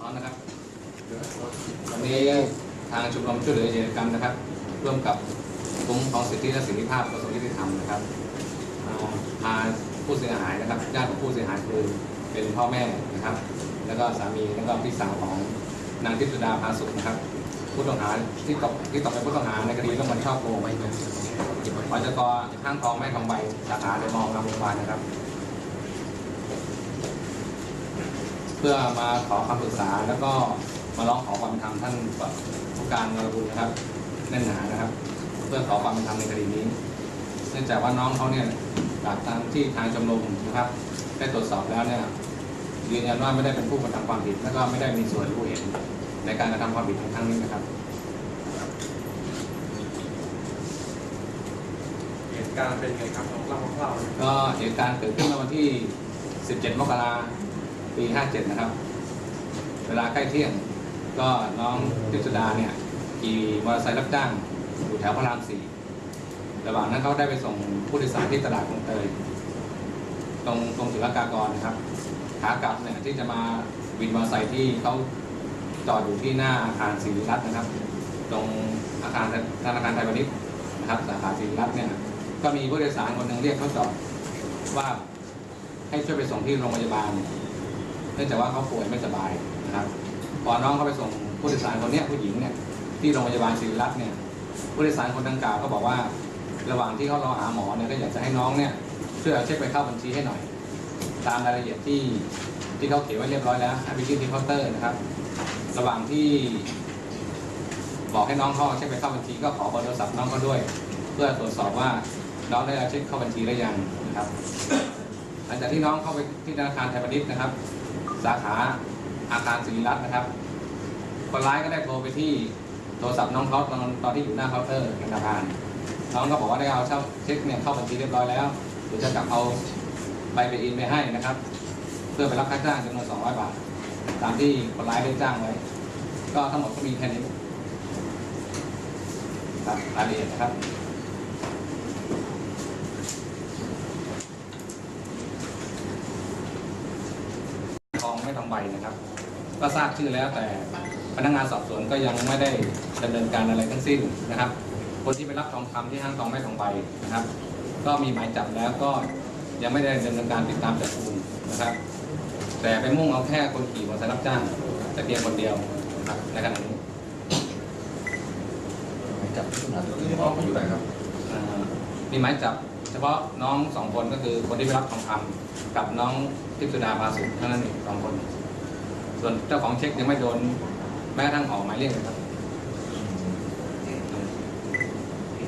ร้อนนะครับ วันนี้ทางชมรมช่วยเหลือเหยื่อกรรมนะครับ ร่วมกับกรมของสิทธิและเสรีภาพกระทรวงยุติธรรมนะครับพาผู้เสียหายนะครับญาติของผู้เสียหายคือเป็นพ่อแม่นะครับ แล้วก็สามีแล้วก็พี่สาวของนางทิพย์สุดาพาสุขนะครับ ผู้ต้องหาที่ตกที่ตกเป็นผู้ต้องหาในคดีร่วมกันช่อโกงปจกห้างทองแม่ทองใบสาขาเดมองรามวงวานนะครับ เพื่อมาขอคำปรึกษาแล้วก็มาร้องขอความเป็นธรรมท่านผู้การวรบุญนะครับแน่นหนานะครับ เพื่อขอความเป็นธรรมในคดีนี้ เนื่องจากว่าน้องเขาเนี่ยจากตามที่ทางชมรมนะครับ ได้ตรวจสอบแล้วเนี่ยยืนยันว่าไม่ได้เป็นผู้กระทำความผิดแล้วก็ไม่ได้มีส่วนรู้เห็นในการกระทำความผิดในครั้งนี้นะครับ เหตุการณ์เป็นไงครับลองเล่าคร่าวๆหน่อยก็เหตุการณ์เกิดขึ้นเมื่อวันที่ 17 มกรา ปี 57 นะครับ เวลาใกล้เที่ยง ก็น้องทิพย์สุดาเนี่ยขี่มอเตอร์ไซค์รับจ้างอยู่แถวพระรามสี่ระหว่างนั้นเขาได้ไปส่งผู้โดยสารที่ตลาดคลองเตย ตรงตรงศุลกากรนะครับ ขากลับเนี่ยที่จะมาวินมอเตอร์ไซค์ที่เขาจอดอยู่ที่หน้าอาคารศิริรัตน์นะครับ ตรงอาคารธนาคารไทยพาณิชย์นะครับสาขาศิริรัตน์เนี่ย ก็มีผู้โดยสารคนหนึ่งเรียกเขาจอดว่าให้ช่วยไปส่งที่โรงพยาบาล เนื่องจากว่าเขาป่วยไม่สบายนะครับพอน้องเขาไปส่งผู้โดยสารคนเนี้ยผู้หญิงเนี่ยที่โรงพยาบาลศิริรัตน์เนี่ยผู้โดยสารคนดังกล่าวก็บอกว่า ระหว่างที่เขารอหาหมอเนี่ยก็อยากจะให้น้องเนี่ยช่วยเอาเช็คไปเข้าบัญชีให้หน่อย ตามรายละเอียดที่ที่เขาเขียนไว้เรียบร้อยแล้วให้ไปยื่นที่เคาน์เตอร์นะครับ ระหว่างที่ บอกให้น้องเขาเอาเช็คไปเข้าบัญชีก็ขอเบอร์โทรศัพท์น้องเขาด้วย เพื่อตรวจสอบว่าน้องได้เอาเช็คเข้าบัญชีหรือยังนะครับ หลังจากที่น้องเข้าไปที่ธนาคารไทยพาณิชย์นะครับ สาขาอาคารศิริรัตน์นะครับ คนร้ายก็ได้โทรไปที่โทรศัพท์น้องเขาตอนตอนที่อยู่หน้าเคาน์เตอร์ธนาคารน้องก็บอกว่าได้เอาเช่าเช็คเนี่ยเข้าบัญชีเรียบร้อยแล้วเดี๋ยวจะกลับเอาใบไปอินไปให้นะครับ เพื่อไปรับค่าจ้างจำนวน200 บาท ตามที่คนร้ายได้จ้างไว้ ก็ทั้งหมดก็มีแค่นี้ครับรายละเอียดนะครับ ทองไม่ทอง ใบนะครับ ก็ทราบชื่อแล้วแต่พนักงานสอบสวนก็ยังไม่ได้ดำเนินการอะไรทั้งสิ้นนะครับ คนที่ไปรับทองคำที่ห้างทองไม่ทองใบนะครับ ก็มีหมายจับแล้วก็ยังไม่ได้ดำเนินการติดตามจับกุมนะครับ แต่ไปมุ่งเอาแค่คนขี่มอเตอร์ไซค์รับจ้างแต่เพียงคนเดียวนะครับในขณะนี้จับหนักที่ออกมาอยู่ไหนครับอ่ามีหมายจับเฉพาะน้องสองคนก็คือคนที่ไปรับทองคำกับน้องทิพย์สุดาภาสุเท่านั้นเองสองคน ส่วนเจ้าของเช็คยังไม่โดนแม้กระทั่งออกหมายเรียกเลยครับ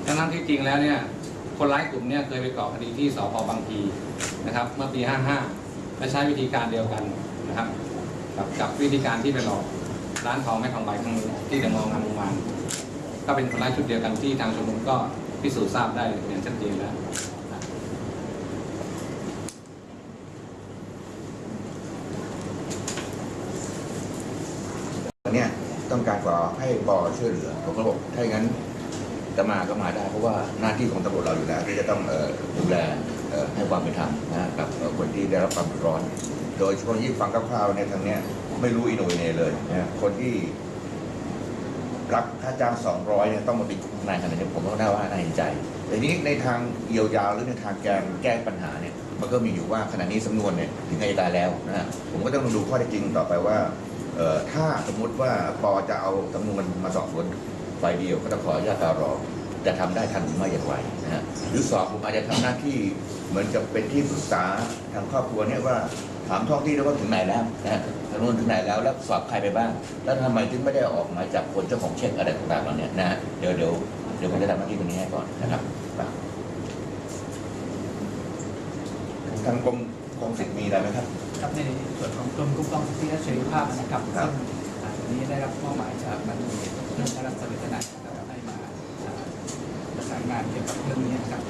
ทั้งนั้นที่จริงแล้วเนี่ย คนร้ายกลุ่มเนี่ยเคยไปก่อคดีที่สพบางพีนะครับ เมื่อปี 55และใช้วิธีการเดียวกันนะครับ กับกับวิธีการที่ไปหลอกร้านทองแม่ทองใบครั้งนี้ที่เดอะมอลล์งามวงวานก็เป็นคนร้ายชุดเดียวกันที่ทางชมรมก็พิสูจน์ทราบได้อย่างชัดเจนแล้วันนี้ต้องการขอให้ปอช่วยเหลือผมก็บอกถ้าอย่างนั้นจะมาก็มาได้ เพราะว่าหน้าที่ของตำรวจเราอยู่แล้วที่จะต้องดูแลให้ความเป็นธรรมนะกับคนที่ได้รับความเดือดร้อน โดยเฉพาะยิ่งฟังคร่าวๆในทางเนี้ยไม่รู้อินโนเนเลยนะคนที่รับค่าจ้าง200เนี่ยต้องมาเป็นนายขนาดนี้ผมก็น่าว่าน่าเห็นใจ แต่นี้ในทางเยียวยาหรือในทางแก้แก้ปัญหาเนี่ยมันก็มีอยู่ว่าขณะนี้สำนวนเนี่ยถึงอัยการแล้วนะผมก็ต้องดูข้อเท็จจริงต่อไปว่า ถ้าสมมุติว่าปอจะเอาสำนวนมาสอบสวนฝ่ายเดียวก็ต้องขออนุญาตตารอจะทำได้ทันหรือไม่อย่างไรนะฮะหรือสอบผมอาจจะทำหน้าที่เหมือนจะเป็นที่ปรึกษาทางครอบครัวเนี่ยว่าถามท้องที่แล้วว่าถึงไหนแล้วนะสำนวนถึงไหนแล้วแล้วสอบใครไปบ้าง แล้วทำไมถึงไม่ได้ออกหมายจับคนเจ้าของเช็คอะไรต่างๆเหล่านี้นะฮะเดี๋ยวเดี๋ยวเดี๋ยวผมจะทำหน้าที่ตรงนี้ให้ก่อนนะครับทางกรมกรมศิลป์มีอะไรไหมครับ ครับในส่วนของกรมคุ้มครองสิทธิและเสรีภาพนะครับซึ่งวันนี้ได้รับมอบหมายจากมันมีเรื่องได้รับสมิทนายนะครับให้มาประสานงานเกี่ยวกับเรื่องนี้นะครับ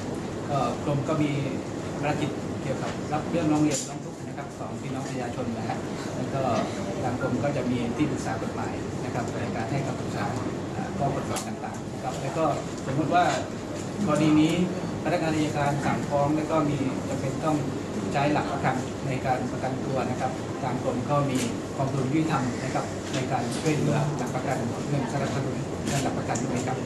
ก็กรมก็มีภารกิจเกี่ยวกับรับเรื่องร้องเรียนร้องทุกข์นะครับของพี่น้องประชาชนนะฮะแล้วก็ทางกรมก็จะมีที่ปรึกษากฎหมายนะครับในการให้คำปรึกษาอ่าข้อกฎหมายต่างๆครับแล้วก็สมมติว่ากรณีนี้พนักงานอัยการสั่งฟ้องแล้วก็มีจำเป็นต้อง ใช้หลักประกันในการประกันตัวนะครับ ทางกรมก็มีกองทุนยุติธรรมนะครับในการช่วยเหลือหลักประกันเงินสนับสนุนเงินหลักประกันด้วยครับ